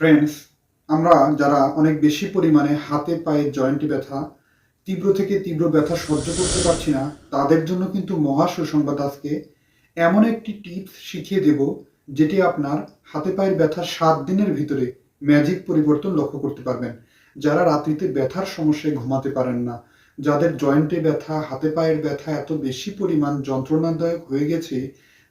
Friends আমরা যারা অনেক বেশি পরিমাণে হাতে পায়ে জয়েন্ট ব্যথা, তীব্র থেকে তীব্র ব্যথা সহ্য করতে পারছি না, তাদের জন্য কিন্তু মহা সুসংবাদ আজকে। এমন একটি টিপস শিখিয়ে দেব, যেটি আপনার হাতে পায়ের ব্যথা সাত দিনের ভিতরে ম্যাজিক পরিবর্তন লক্ষ্য করতে পারবেন। যারা রাত্রিতে ব্যথার সমস্যায় ঘুমাতে পারেন না, যাদের জয়েন্টে ব্যথা, হাতে পায়ের ব্যথা এত বেশি পরিমাণ যন্ত্রণাদায়ক হয়ে গেছে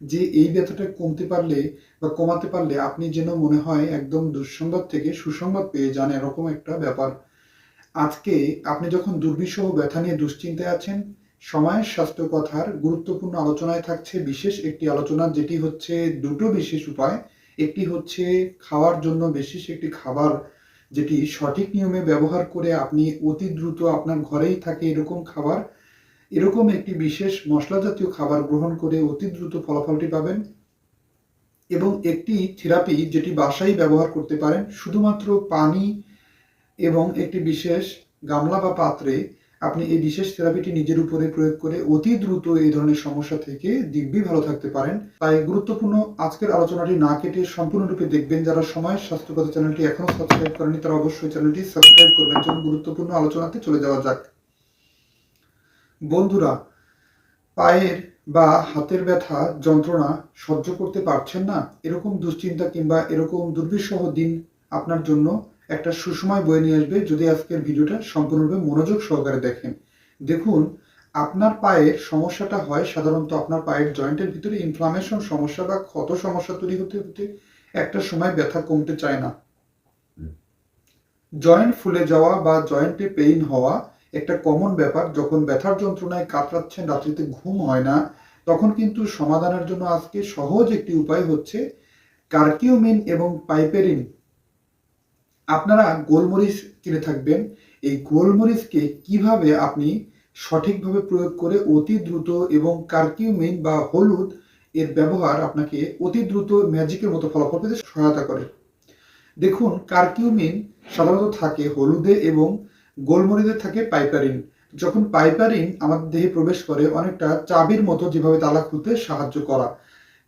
যে এই ব্যথাটা কমতে পারলে বা কমাতে পারলে আপনি যেন মনে হয় একদম দুঃসংবাদ থেকে সুসংবাদ পেয়ে যান, এরকম একটা ব্যাপার। আজকে আপনি যখন দুর্বিষহ ব্যথা নিয়ে দুশ্চিন্তায় আছেন, সময়ের স্বাস্থ্য কথার গুরুত্বপূর্ণ আলোচনায় থাকছে বিশেষ একটি আলোচনা, যেটি হচ্ছে দুটো বিশেষ উপায়। একটি হচ্ছে খাওয়ার জন্য বিশেষ একটি খাবার, যেটি সঠিক নিয়মে ব্যবহার করে আপনি অতি দ্রুত আপনার ঘরেই থাকে এরকম খাবার। এরকম একটি বিশেষ মশলা জাতীয় খাবার গ্রহণ করে অতি দ্রুত ফলাফলটি পাবেন এবং একটি থেরাপি যেটি বাসায় ব্যবহার করতে পারেন, শুধুমাত্র পানি এবং একটি বিশেষ গামলা বা পাত্রে আপনি এই বিশেষ থেরাপিটি নিজের উপরে প্রয়োগ করে অতি দ্রুত এই ধরনের সমস্যা থেকে দিব্যি ভালো থাকতে পারেন। তাই গুরুত্বপূর্ণ আজকের আলোচনাটি না কেটে সম্পূর্ণরূপে দেখবেন। যারা সময়ের স্বাস্থ্যকতা চ্যানেলটি এখনও সাবস্ক্রাইব করেনি তারা অবশ্যই চ্যানেলটি সাবস্ক্রাইব করবেন। চলুন গুরুত্বপূর্ণ আলোচনাতে চলে যাওয়া যাক। বন্ধুরা পায়ের বা হাতের ব্যথা যন্ত্রণা সহ্য করতে পারছেন না? এরকম দুশ্চিন্তা কিংবা এরকম দুর্বিষহ দিন আপনার জন্য একটা সুসময় বয়ে নিয়ে আসবে যদি আজকের ভিডিওটা সম্পূর্ণরূপে মনোযোগ সহকারে দেখেন। দেখুন আপনার পায়ের সমস্যাটা হয় সাধারণত আপনার পায়ের জয়েন্টের ভিতরে ইনফ্লামেশন সমস্যা বা ক্ষত সমস্যা তৈরি হতে হতে একটা সময় ব্যথা কমতে চায় না। জয়েন্ট ফুলে যাওয়া বা জয়েন্টে পেইন হওয়া একটা কমন ব্যাপার, যখন ব্যথার যন্ত্রণায় কাতরাচ্ছেন, রাত্রিতে ঘুম হয় না, তখন কিন্তু সমাধানের জন্য আজকে সহজ একটি উপায় হচ্ছে কার্কিউমিন এবং পাইপেরিন আপনারা গোলমরিচ কিনে থাকবেন। এই গোলমরিচকে কীভাবে আপনি সঠিকভাবে প্রয়োগ করে অতি দ্রুত এবং কার্কিউমিন বা হলুদ এর ব্যবহার আপনাকে অতি দ্রুত ম্যাজিকের মতো ফলাফল পেতে সহায়তা করে। দেখুন কার্কিউমিন সাধারণত থাকে হলুদে এবং গোলমরিচে থাকে পাইপারিন। যখন পাইপারিন আমাদের দেহে প্রবেশ করে, অনেকটা চাবির মতো যেভাবে তালা খুলতে সাহায্য করা।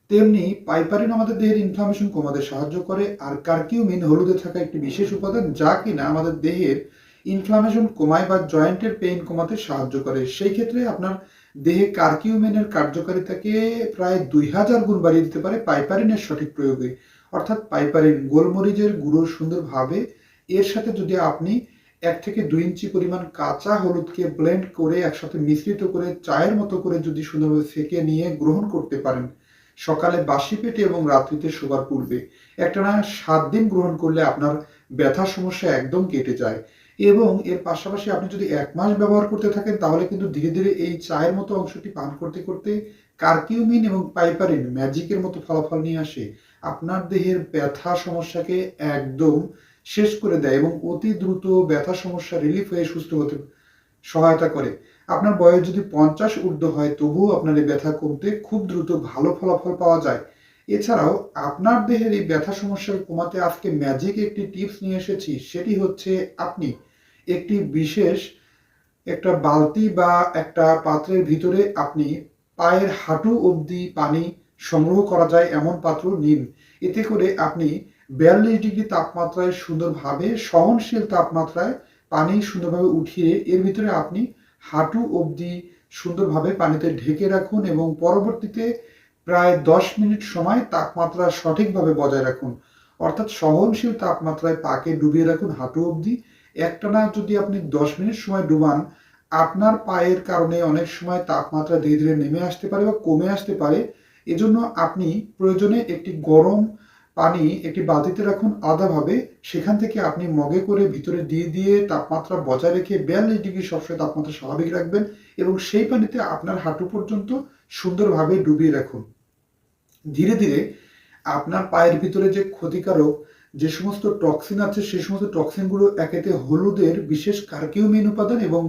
তেমনি পাইপারিন আমাদের দেহের ইনফ্লামেশন কমাতে সাহায্য করে, আর কার্কিউমিন হলুদে থাকা একটি বিশেষ উপাদান যা কিনা আমাদের দেহের ইনফ্লামেশন কমায় বা জয়েন্টের পেইন কমাতে সাহায্য করে। সেই ক্ষেত্রে আপনার দেহে কার্কিউমিনের কার্যকারিতাকে প্রায় দুই হাজার গুণ বাড়িয়ে দিতে পারে পাইপারিনের সঠিক প্রয়োগে। অর্থাৎ পাইপারিন গোলমরিচের গুঁড়ো সুন্দরভাবে, এর সাথে যদি আপনি এক থেকে দুই ইঞ্চি পরিমাণ কাঁচা হলুদকে ব্লেন্ড করে একসাথে মিশ্রিত করে চায়ের মতো করে যদি সুন্দরভাবে সেকে নিয়ে গ্রহণ করতে পারেন, সকালে বাসি পেটে এবং রাত্রিতে শোবার পূর্বে। একটানা সাত দিন গ্রহণ করলে আপনার ব্যথার সমস্যা একদম কেটে যায়। এবং এর পাশাপাশি আপনি যদি এক মাস ব্যবহার করতে থাকেন, তাহলে কিন্তু ধীরে ধীরে এই চায়ের মতো অংশটি পান করতে করতে কার্কিউমিন এবং পাইপারিন ম্যাজিকের মতো ফলাফল নিয়ে আসে। আপনার দেহের ব্যথা সমস্যাকে একদম শেষ করে দেয় এবং অতি দ্রুত ব্যথা সমস্যা রিলিফ হয়ে সুস্থ হতে সহায়তা করে। আপনার বয়স যদি পঞ্চাশ ঊর্ধ্ব হয়, তবুও আপনার এই ব্যথা কমতে খুব দ্রুত ভালো ফলাফল পাওয়া যায়। এছাড়াও, আপনার দেহের এই ব্যথা সমস্যা কমাতে আজকে ম্যাজিক একটি টিপস নিয়ে এসেছি। সেটি হচ্ছে আপনি একটি বিশেষ একটা বালতি বা একটা পাত্রের ভিতরে আপনি পায়ের হাঁটু অবধি পানি সংগ্রহ করা যায়, এমন পাত্র নিন। এতে করে আপনি বিয়াল্লিশ ডিগ্রি তাপমাত্রায় সুন্দরভাবে, সহনশীল তাপমাত্রায় পানি সুন্দরভাবে উঠিয়ে এর ভিতরে আপনি হাঁটু অবধি সুন্দরভাবে পানিতে ঢেকে রাখুন এবং পরবর্তীতে প্রায় দশ মিনিট সময় তাপমাত্রা সঠিকভাবে বজায় রাখুন। অর্থাৎ সহনশীল তাপমাত্রায় পাকে ডুবিয়ে রাখুন হাঁটু অবধি। একটানা যদি আপনি দশ মিনিট সময় ডুবান, আপনার পায়ের কারণে অনেক সময় তাপমাত্রা ধীরে ধীরে নেমে আসতে পারে বা কমে আসতে পারে। এজন্য আপনি প্রয়োজনে একটি গরম পানি একটি বালতিতে রাখুন আলাদাভাবে সেখান থেকে আপনি মগে করে ভিতরে দিয়ে দিয়ে তাপমাত্রা বজায় রেখে বিয়াল্লিশ ডিগ্রি সবসময় তাপমাত্রা স্বাভাবিক রাখবেন এবং সেই পানিতে আপনার হাঁটু পর্যন্ত সুন্দরভাবে ডুবিয়ে রাখুন। ধীরে ধীরে আপনার পায়ের ভিতরে যে ক্ষতিকারক যে সমস্ত টক্সিন আছে সেই সমস্ত টক্সিনগুলো একেতে হলুদের বিশেষ কার্কিউমিন উপাদান এবং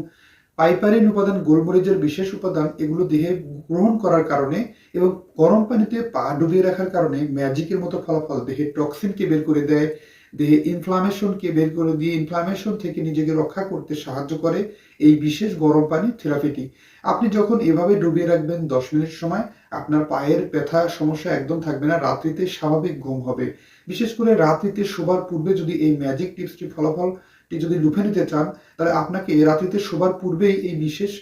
পাইপারিন উপাদান, গোলমরিচের বিশেষ উপাদান, এগুলো দেহে গ্রহণ করার কারণে এবং গরম পানিতে পা ডুবিয়ে রাখার কারণে ম্যাজিকের মতো ফলাফল দেহে টক্সিনকে বের করে দেয়, দেহে ইনফ্লামেশনকে বের করে দিয়ে ইনফ্লামেশন থেকে নিজেকে রক্ষা করতে সাহায্য করে এই বিশেষ গরম পানি থেরাপিটি আপনি যখন এভাবে ডুবিয়ে রাখবেন দশ মিনিট সময়, আপনার পায়ের ব্যথা, সমস্যা একদম থাকবে না, রাত্রিতে স্বাভাবিক ঘুম হবে। বিশেষ করে রাত্রিতে শোবার পূর্বে যদি এই ম্যাজিক টিপসটি ফলাফলটি যদি লুফে নিতে চান, তাহলে আপনাকে রাত্রিতে শোবার পূর্বেই এই বিশেষ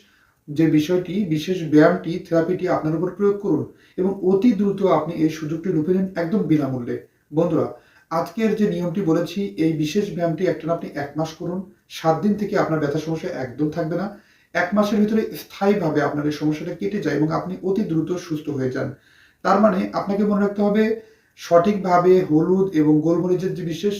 যে বিষয়টি, বিশেষ ব্যায়ামটি, থেরাপিটি আপনার উপর প্রয়োগ করুন এবং অতি দ্রুত আপনি এই সুযোগটি লুফে নিন একদম বিনামূল্যে। বন্ধুরা, আজকের যে নিয়মটি বলেছি, এই বিশেষ ব্যায়ামটি একটানা আপনি এক মাস করুন। সাত দিন থেকে আপনার ব্যথা সমস্যা একদম থাকবে না। এক মাসের ভিতরে স্থায়ীভাবে আপনার এই সমস্যাটা কেটে যায় এবং আপনি অতি দ্রুত সুস্থ হয়ে যান। তার মানে আপনাকে মনে রাখতে হবে, সঠিকভাবে হলুদ এবং গোলমরিচের যে বিশেষ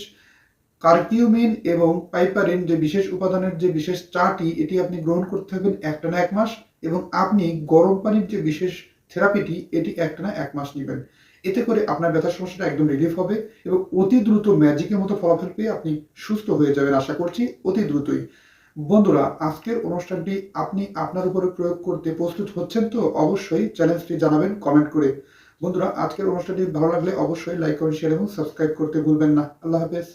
কার্কিউমিন এবং পাইপারিন যে বিশেষ উপাদানের যে বিশেষ চাটি, এটি আপনি গ্রহণ করতে হবেন একটানা এক মাস এবং আপনি গরম পানির যে বিশেষ থেরাপিটি, এটি একটানা এক মাস নেবেন। এতে করে আপনার ব্যথার সমস্যাটা একদম রিলিফ হবে এবং অতি দ্রুত ম্যাজিকের মতো ফলাফল পেয়ে আপনি সুস্থ হয়ে যাবেন আশা করছি, অতি দ্রুতই। বন্ধুরা, আজকের অনুষ্ঠানটি আপনি আপনার উপরে প্রয়োগ করতে প্রস্তুত হচ্ছেন তো? অবশ্যই চ্যালেঞ্জটি জানাবেন কমেন্ট করে। বন্ধুরা, আজকের অনুষ্ঠানটি ভালো লাগলে অবশ্যই লাইক কমেন্ট শেয়ার এবং সাবস্ক্রাইব করতে ভুলবেন না। আল্লাহ হাফেজ।